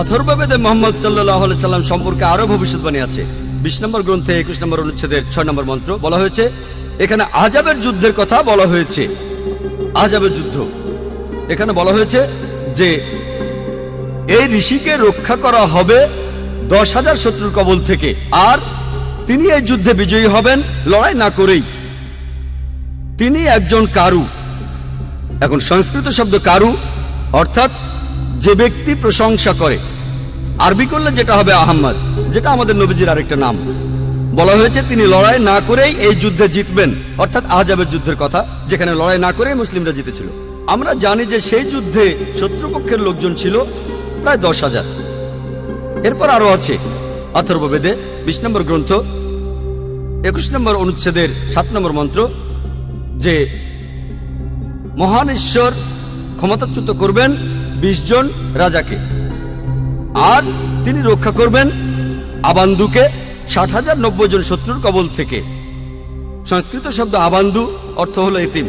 অথর্ববেদে মোহাম্মদ সাল্লাহ সাল্লাম সম্পর্কে আরও ভবিষ্যৎবাণী আছে। বিশ নম্বর গ্রন্থে একুশ নম্বর অনুচ্ছেদের ছয় নম্বর মন্ত্র বলা হয়েছে, এখানে আজাবের যুদ্ধের কথা বলা হয়েছে। আজাবের যুদ্ধ। এখানে বলা হয়েছে যে, এই ঋষিকে রক্ষা করা হবে দশ হাজার শত্রুর কবল থেকে, আর তিনি এই যুদ্ধে বিজয়ী হবেন লড়াই না করেই। তিনি একজন কারু। এখন সংস্কৃত শব্দ কারু অর্থাৎ যে ব্যক্তি প্রশংসা করে। আরবি করলে যেটা হবে আহম্মদ, যেটা আমাদের নবীজির আরেকটা নাম। বলা হয়েছে, তিনি লড়াই না করেই এই যুদ্ধে জিতবেন। অর্থাৎ আজাবের যুদ্ধের কথা, যেখানে লড়াই না করেই মুসলিমরা জিতেছিল। আমরা জানি যে সেই যুদ্ধে শত্রুপক্ষের লোকজন ছিল প্রায় দশ হাজার। এরপর আরও আছে, অথর্ববেদে বিশ নম্বর গ্রন্থ, একুশ নম্বর অনুচ্ছেদের সাত নম্বর মন্ত্র, যে মহান ঈশ্বর ক্ষমতাচ্যুত করবেন বিশ জন রাজাকে। আর তিনি রক্ষা করবেন আবান্দুকে ষাট হাজার নব্বই জন শত্রুর কবল থেকে। সংস্কৃত শব্দ আবান্দু অর্থ হলো এতিম।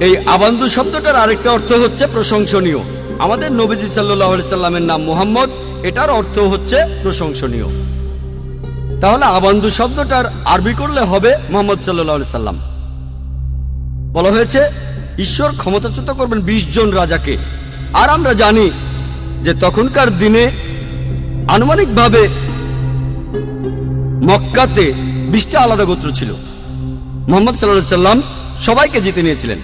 এই আবান্দু শব্দটার আরেকটা অর্থ হচ্ছে প্রশংসনীয়। আমাদের নবীজি সাল্লাহ সাল্লামের নাম মোহাম্মদ, এটার অর্থ হচ্ছে প্রশংসনীয়। তাহলে আবান্দু শব্দটার আরবি করলে হবে মোহাম্মদ সাল্লাহ সাল্লাম। বলা হয়েছে, ঈশ্বর ক্ষমতাচ্যুত করবেন বিশ জন রাজাকে। আর আমরা জানি যে তখনকার দিনে আনুমানিকভাবে মক্কাতে বিশটা আলাদা গোত্র ছিল। মোহাম্মদ সাল্লাহ সাল্লাম সবাইকে জিতে নিয়েছিলেন।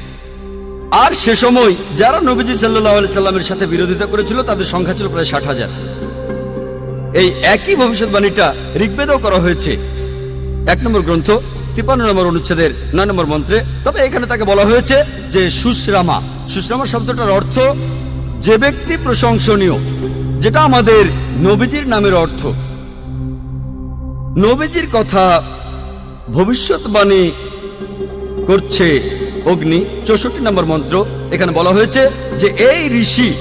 আর সে সময় যারা নবীজি সাল্লাহ আলি সাল্লামের সাথে বিরোধিতা করেছিল, তাদের সংখ্যা ছিল প্রায় ষাট হাজার। এই একই ভবিষ্যৎবাণীটা ঋগ্বেদেও করা হয়েছে। এক নম্বর গ্রন্থ তিপান্ন নম্বর অনুচ্ছেদের নয় নম্বর মন্ত্রে। তবে এখানে তাকে বলা হয়েছে যে সুশ্রামা। সুশ্রামা শব্দটার অর্থ যে ব্যক্তি প্রশংসনীয়, যেটা আমাদের নবীজির নামের অর্থ। নবীজির কথা ভবিষ্যৎবাণী করছে অগ্নি, চৌষট্টি নম্বর মন্ত্র। এখানে বলা হয়েছে যে, এই ঋষি,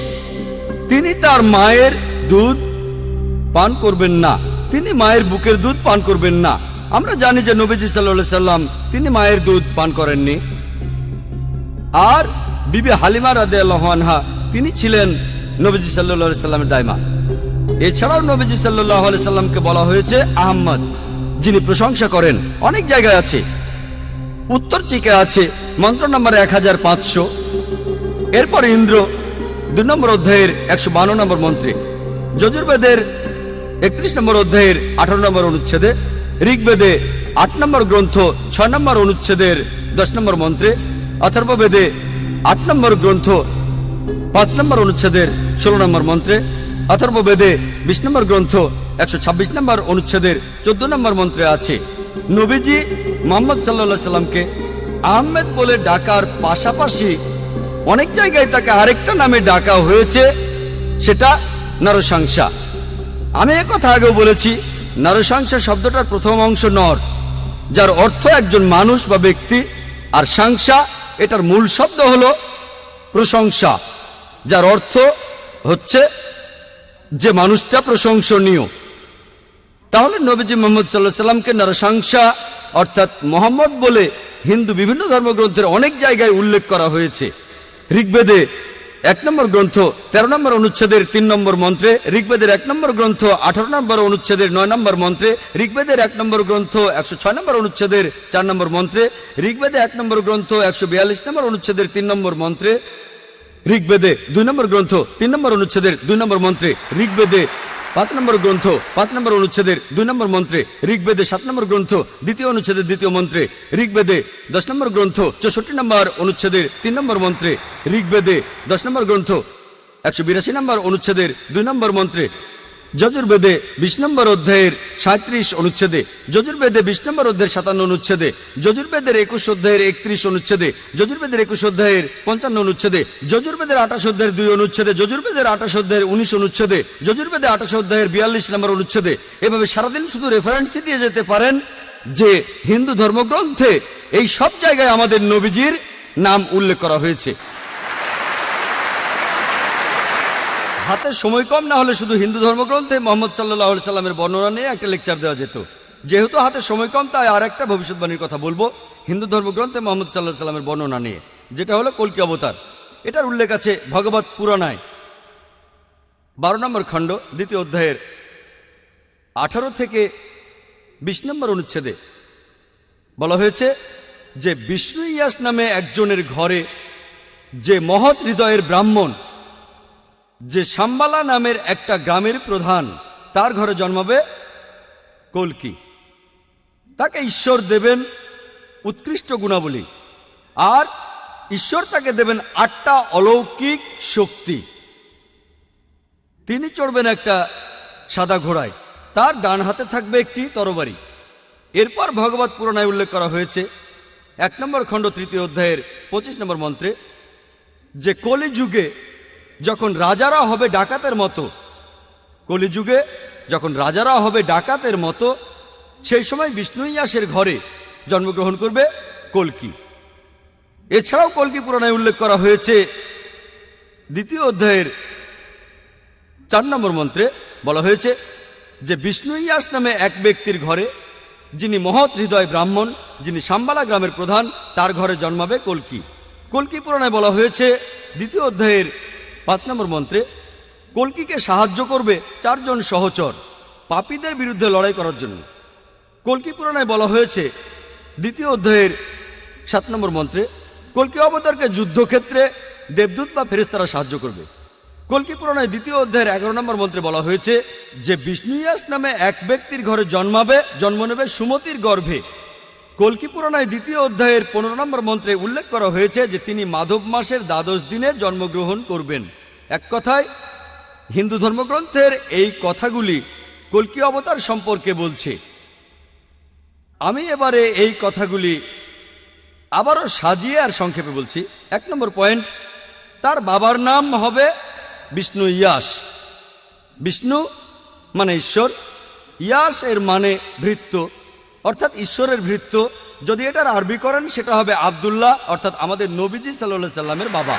তিনি তার মায়ের দুধ পান করবেন না। তিনি মায়ের বুকের দুধ পান করবেন না। আমরা জানি যে নবীজি সাল্লাহ সাল্লাম, তিনি মায়ের দুধ পান করেননি। আর বিবি হালিমা রাদে আনহা তিনি ছিলেন নবীজি সাল্লাহ সাল্লামের দায়মা এছাড়াও নবীজি সাল্লাহ সাল্লামকে বলা হয়েছে আহম্মদ যিনি প্রশংসা করেন। অনেক জায়গায় আছে। উত্তর চিকে আছে মন্ত্র নম্বর এক হাজার পাঁচশো। এরপর ইন্দ্র, দুই নম্বর অধ্যায়ের একশো বান্ন নম্বর মন্ত্রে। যজুর্বেদের একত্রিশ নম্বর অধ্যায়ের আঠারো নম্বর অনুচ্ছেদে, ঋগ্বেদে আট নম্বর গ্রন্থ, ছয় নম্বর অনুচ্ছেদের দশ নম্বর মন্ত্রে, অথর্ববেদে আট নম্বর গ্রন্থ পাঁচ নম্বর অনুচ্ছেদের ষোলো নম্বর মন্ত্রে, অথর্ববেদে বিশ নম্বর গ্রন্থ, একশো ছাব্বিশ নম্বর অনুচ্ছেদের চোদ্দ নম্বর মন্ত্রে আছে, নবীজি মোহাম্মদ সাল্লা সাল্লামকে আহমেদ বলে ডাকার পাশাপাশি অনেক জায়গায় তাকে আরেকটা নামে ডাকা হয়েছে, সেটা নরসংসা আমি কথা আগেও বলেছি নরসংসা শব্দটার প্রথম অংশ নর, যার অর্থ একজন মানুষ বা ব্যক্তি, আর সংসা এটার মূল শব্দ হলো প্রশংসা। যার অর্থ হচ্ছে যে মানুষটা প্রশংসনীয়। তাহলে নবীজি মোহাম্মদ সাল্লাহ সাল্লামকে নরসংসা অর্থাৎ মোহাম্মদ বলে হিন্দু বিভিন্ন ধর্মগ্রন্থের অনেক জায়গায় উল্লেখ করা হয়েছে। ঋগ্বেদে এক নম্বর গ্রন্থ তেরো নম্বর অনুচ্ছেদের তিন নম্বর মন্ত্রে, ঋগ্বেদের এক নম্বর গ্রন্থ আঠারো নম্বর অনুচ্ছেদের নয় নম্বর মন্ত্রে, ঋগ্বেদের এক নম্বর গ্রন্থ একশো ছয় নম্বর অনুচ্ছেদের চার নম্বর মন্ত্রে, ঋগ্বেদে এক নম্বর গ্রন্থ একশো বিয়াল্লিশ নম্বর অনুচ্ছেদের তিন নম্বর মন্ত্রে ঋগ্বেদে দুই নম্বর গ্রন্থ, তিন নম্বর অনুচ্ছেদের দুই নম্বর মন্ত্রে ঋগ্বেদে পাঁচ নম্বর গ্রন্থ, পাঁচ নম্বর অনুচ্ছেদের দুই নম্বর মন্ত্রে ঋগ্বেদে সাত নম্বর গ্রন্থ, দ্বিতীয় অনুচ্ছেদের দ্বিতীয় মন্ত্রে ঋগ্বেদে দশ নম্বর গ্রন্থ, চৌষট্টি নম্বর অনুচ্ছেদের তিন নম্বর মন্ত্রে ঋগ্বেদে দশ নম্বর গ্রন্থ, একশো বিরাশি নম্বর অনুচ্ছেদের দুই নম্বর মন্ত্রে যজুর্বেদে বিশ নম্বর অধ্যায়ের সাঁত্রিশ অনুচ্ছেদে, যজুর্বেদে বিশ নম্বর অধ্যায়ের সাতান্ন অনুচ্ছেদে, যজুর্বেদের একুশ অধ্যায়ের একত্রিশ অনুচ্ছেদে, যজুর্বেদের একুশ অধ্যায়ের পঞ্চান্ন অনুচ্ছেদে, যজুর্বেদের আঠাশ অধ্যায়ের দুই অনুচ্ছেদে, যজুর্বেদের আঠাশ অধ্যায়ের উনিশ অনুচ্ছেদে, যজুর্বেদে আঠাশ অধ্যায়ের বিয়াল্লিশ নম্বর অনুচ্ছেদে। এভাবে সারাদিন শুধু রেফারেন্সই দিয়ে যেতে পারেন যে হিন্দু ধর্মগ্রন্থে এই সব জায়গায় আমাদের নবীজির নাম উল্লেখ করা হয়েছে। হাতে সময় কম, না হলে শুধু হিন্দু ধর্মগ্রন্থে মোহাম্মদ সাল্লাহ সাল্লামের বর্ণনা নিয়ে একটা লেকচার দেওয়া যেত। যেহেতু হাতে সময় কম, তাই আর একটা ভবিষ্যৎবাণীর কথা বলব, হিন্দু ধর্মগ্রন্থে মোহাম্মদ সাল্লাহ সাল্লামের বর্ণনা নিয়ে, যেটা হলো কলকি অবতার। এটার উল্লেখ আছে ভগবত পুরাণায়। বারো নম্বর খণ্ড, দ্বিতীয় অধ্যায়ের আঠারো থেকে বিশ নম্বর অনুচ্ছেদে বলা হয়েছে যে বিষ্ণু ইয়াস নামে একজনের ঘরে যে মহৎ হৃদয়ের ব্রাহ্মণ যে সাম্বালা নামের একটা গ্রামের প্রধান, তার ঘরে জন্মাবে কলকি। তাকে ঈশ্বর দেবেন উৎকৃষ্ট গুণাবলী, আর ঈশ্বর তাকে দেবেন আটটা অলৌকিক শক্তি। তিনি চড়বেন একটা সাদা ঘোড়ায়, তার ডান হাতে থাকবে একটি তরবারি। এরপর ভগবত পুরাণায় উল্লেখ করা হয়েছে, এক নম্বর খণ্ড তৃতীয় অধ্যায়ের পঁচিশ নম্বর মন্ত্রে, যে কলিযুগে যখন রাজারা হবে ডাকাতের মতো, কলিযুগে যখন রাজারা হবে ডাকাতের মতো, সেই সময় বিষ্ণু ইয়াসের ঘরে জন্মগ্রহণ করবে কলকি। এছাড়াও কলকি পুরাণায় উল্লেখ করা হয়েছে, দ্বিতীয় অধ্যায়ের চার নম্বর মন্ত্রে বলা হয়েছে যে বিষ্ণু ইয়াস নামে এক ব্যক্তির ঘরে, যিনি মহৎ হৃদয় ব্রাহ্মণ, যিনি সাম্বালা গ্রামের প্রধান, তার ঘরে জন্মাবে কলকি। কলকি পুরাণায় বলা হয়েছে, দ্বিতীয় অধ্যায়ের পাঁচ নম্বর মন্ত্রে, কলকিকে সাহায্য করবে চারজন সহচর, পাপীদের বিরুদ্ধে লড়াই করার জন্য। কলকি পুরাণায় বলা হয়েছে, দ্বিতীয় অধ্যায়ের সাত নম্বর মন্ত্রে, কলকি অবতারকে যুদ্ধক্ষেত্রে দেবদূত বা ফেরেস্তারা সাহায্য করবে। কলকি পুরাণায় দ্বিতীয় অধ্যায়ের এগারো নম্বর মন্ত্রে বলা হয়েছে, যে বিষ্ণুয়াস নামে এক ব্যক্তির ঘরে জন্মাবে, জন্ম নেবে সুমতির গর্ভে। কলকি পুরাণায় দ্বিতীয় অধ্যায়ের পনেরো নম্বর মন্ত্রে উল্লেখ করা হয়েছে যে তিনি মাধব মাসের দ্বাদশ দিনে জন্মগ্রহণ করবেন। এক কথায়, হিন্দু ধর্মগ্রন্থের এই কথাগুলি কলকি অবতার সম্পর্কে বলছে। আমি এবারে এই কথাগুলি আবারও সাজিয়ে আর সংক্ষেপে বলছি। এক নম্বর পয়েন্ট, তার বাবার নাম হবে বিষ্ণু ইয়াস। বিষ্ণু মানে ঈশ্বর, ইয়াস এর মানে ভৃত্য। অর্থাৎ ঈশ্বরের ভৃত্য, যদি এটার আরবি করেন, সেটা হবে আবদুল্লাহ, অর্থাৎ আমাদের নবীজি সাল্লা সাল্লামের বাবা।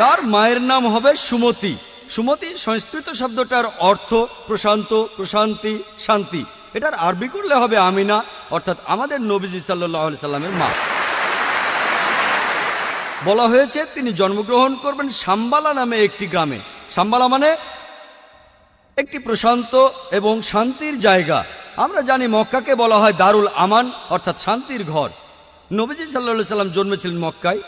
তার মায়ের নাম হবে সুমতি। সুমতি সংস্কৃত শব্দটার অর্থ প্রশান্ত, প্রশান্তি, শান্তি। এটার আরবি করলে হবে আমিনা, অর্থাৎ আমাদের নবীজি সাল্লাহ সাল্লামের মা। বলা হয়েছে তিনি জন্মগ্রহণ করবেন সাম্বালা নামে একটি গ্রামে। সাম্বালা মানে একটি প্রশান্ত এবং শান্তির জায়গা। আমরা জানি মক্কাকে বলা হয় দারুল আমান, অর্থাৎ শান্তির ঘর। নবীজি সাল্লা সাল্লাম জন্মেছিলেন মক্কায়।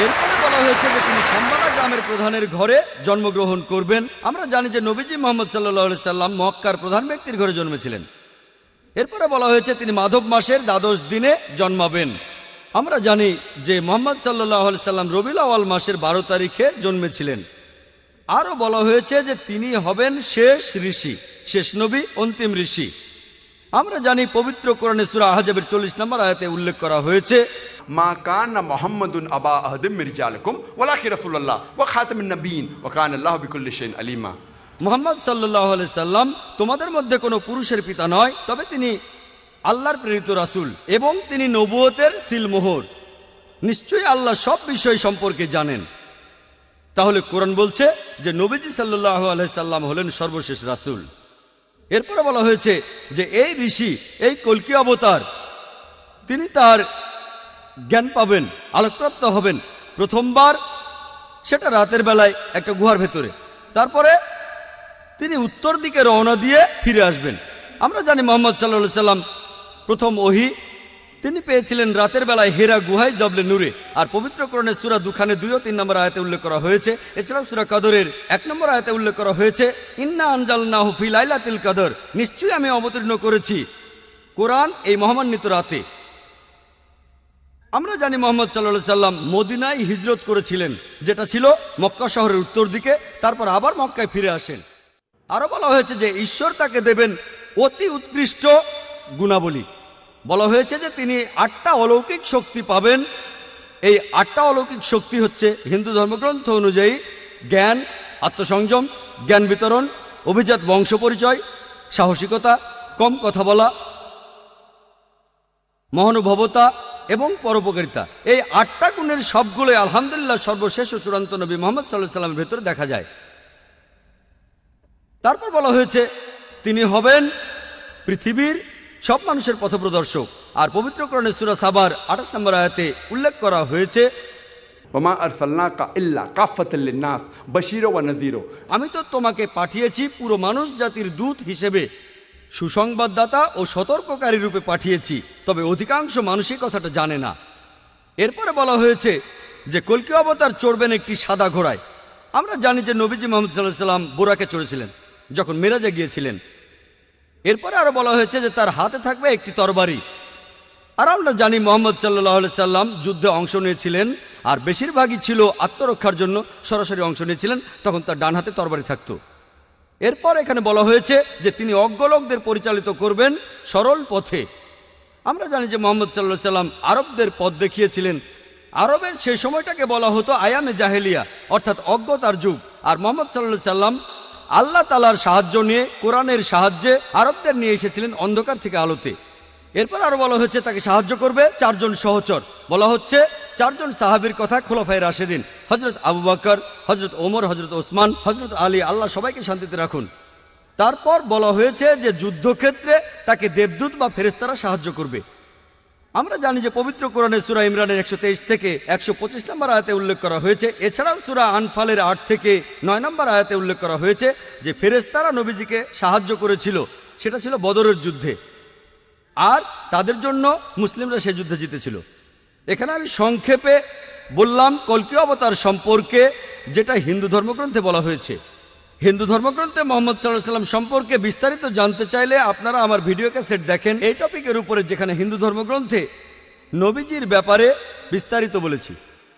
এরপরে বলা হয়েছে যে তিনি সাম্বালা গ্রামের প্রধানের ঘরে জন্মগ্রহণ করবেন। আমরা জানি যে নবীজি মোহাম্মদ সাল্লাহ সাল্লাম মক্কার প্রধান ব্যক্তির ঘরে জন্মেছিলেন। এরপরে বলা হয়েছে তিনি মাধব মাসের দ্বাদশ দিনে জন্মাবেন। আমরা জানি যে মোহাম্মদ সাল্লাহ সাল্লাম রবিল আওয়াল মাসের বারো তারিখে জন্মেছিলেন। আরও বলা হয়েছে যে তিনি হবেন শেষ ঋষি, শেষ নবী, অন্তিম ঋষি। আমরা জানি পবিত্র কোরআনে সুরা আহাজাবের চল্লিশ নম্বর আয়াতে উল্লেখ করা হয়েছে মা কান মোহাম্মদুন আবা আহদিম মির্জা আলকুম ওলাকি রসুল্লাহ ও খাতমিন নবীন ও কান আল্লাহ বিকুল্লিশন আলিমা মোহাম্মদ সাল্লাহ সাল্লাম তোমাদের মধ্যে কোনো পুরুষের পিতা নয়, তবে তিনি আল্লাহর প্রেরিত রাসুল এবং তিনি নবুয়তের সিলমোহর। নিশ্চয়ই আল্লাহ সব বিষয় সম্পর্কে জানেন। তাহলে কোরআন বলছে যে, নবীজি সাল্লাহ আলাইসাল্লাম হলেন সর্বশেষ রাসুল। এরপরে বলা হয়েছে যে, এই ঋষি, এই কলকি অবতার, তিনি তার জ্ঞান পাবেন, আলোকপ্রাপ্ত হবেন। প্রথমবার সেটা রাতের বেলায় একটা গুহার ভেতরে। তারপরে তিনি উত্তর দিকে রওনা দিয়ে ফিরে আসবেন। আমরা জানি মোহাম্মদ সাল্লা সাল্লাম প্রথম ওহি। তিনি পেয়েছিলেন রাতের বেলায় হেরা গুহায় জবলে নূরে। আর পবিত্র করণের সুরা দুখানে দুই ও তিন নম্বর আয়তে উল্লেখ করা হয়েছে। এছাড়াও সুরা কাদরের এক নম্বর আয়তে উল্লেখ করা হয়েছে, ইন্না আনজাল না হুফি লাইলাতিল কাদর। নিশ্চয়ই আমি অবতীর্ণ করেছি কোরআন এই মহামান্বিত রাতে। আমরা জানি মোহাম্মদ সাল্লা সাল্লাম মদিনায় হিজরত করেছিলেন, যেটা ছিল মক্কা শহরের উত্তর দিকে, তারপর আবার মক্কায় ফিরে আসেন। আরও বলা হয়েছে যে ঈশ্বর তাকে দেবেন অতি উৎকৃষ্ট গুণাবলী। বলা হয়েছে যে তিনি আটটা অলৌকিক শক্তি পাবেন। এই আটটা অলৌকিক শক্তি হচ্ছে হিন্দু ধর্মগ্রন্থ অনুযায়ী জ্ঞান, আত্মসংযম, জ্ঞান বিতরণ, অভিজাত বংশ পরিচয়, সাহসিকতা, কম কথা বলা, মহানুভবতা এবং পরোপকারিতা। এই আটটা গুণের সবগুলোই আলহামদুলিল্লাহ সর্বশেষ ও চূড়ান্ত নবী মোহাম্মদ সাল্লাহ সাল্লামের ভেতরে দেখা যায়। তারপর বলা হয়েছে, তিনি হবেন পৃথিবীর সব মানুষের পথপ্রদর্শক। আর পবিত্র পবিত্রকরণে সুরা সাবার আঠাশ নম্বর আয়াতে উল্লেখ করা হয়েছে আমি তো তোমাকে পাঠিয়েছি পুরো মানুষ জাতির দূত হিসেবে। সুসংবাদদাতা ও সতর্ককারী রূপে পাঠিয়েছি, তবে অধিকাংশ মানুষই কথাটা জানে না। এরপরে বলা হয়েছে যে কলকি অবতার চড়বেন একটি সাদা ঘোড়ায়। আমরা জানি যে নবীজি মোহাম্মদ সাল্লাহ সাল্লাম বোরাকে চড়েছিলেন, যখন মেরাজে গিয়েছিলেন। এরপরে আরও বলা হয়েছে যে তার হাতে থাকবে একটি তরবারি। আর আমরা জানি মোহাম্মদ সাল্লাহ সাল্লাম যুদ্ধে অংশ নিয়েছিলেন, আর বেশিরভাগই ছিল আত্মরক্ষার জন্য সরাসরি অংশ নিয়েছিলেন, তখন তার ডান হাতে তরবারি থাকতো। এরপর এখানে বলা হয়েছে যে তিনি অজ্ঞলোকদের পরিচালিত করবেন সরল পথে। আমরা জানি যে মোহাম্মদ সাল্লাহ সাল্লাম আরবদের পথ দেখিয়েছিলেন। আরবের সেই সময়টাকে বলা হতো আয়ামে জাহেলিয়া, অর্থাৎ অজ্ঞতার যুগ। আর মোহাম্মদ সাল্লাহ সাল্লাম আল্লাহ তালার সাহায্য নিয়ে, কোরআনের সাহায্যে আরবদের নিয়ে এসেছিলেন অন্ধকার থেকে আলোতে। এরপর আরও বলা হচ্ছে, তাকে সাহায্য করবে চারজন সহচর। বলা হচ্ছে, চারজন সাহাবীর কথা খোলাফাই রাশেদিন। হজরত আবু বকর হজরত ওমর হজরত ওসমান হজরত আলী, আল্লাহ সবাইকে শান্তিতে রাখুন। তারপর বলা হয়েছে যে, যুদ্ধক্ষেত্রে তাকে দেবদূত বা ফেরেস্তারা সাহায্য করবে। আমরা জানি যে, পবিত্র কোরআনে সুরা ইমরানের একশো তেইশ থেকে একশো পঁচিশ নম্বর আয়াতে উল্লেখ করা হয়েছে। এছাড়াও সুরা আনফালের আট থেকে নয় নম্বর আয়াতে উল্লেখ করা হয়েছে যে ফেরেস্তারা নবীজিকে সাহায্য করেছিল। সেটা ছিল বদরের যুদ্ধে। আর তাদের জন্য মুসলিমরা সে যুদ্ধে জিতেছিল। এখানে আমি সংক্ষেপে বললাম, কলকি অবতার সম্পর্কে যেটা হিন্দু ধর্মগ্রন্থে বলা হয়েছে। হিন্দু ধর্মগ্রন্থে মোহাম্মদ সাল্লাহ সাল্লাম সম্পর্কে বিস্তারিত জানতে চাইলে আপনারা আমার ভিডিও ক্যাসেট দেখেন। এই টপিকের উপরে যেখানে হিন্দু ধর্মগ্রন্থে নবীজির ব্যাপারে বিস্তারিত বলেছি।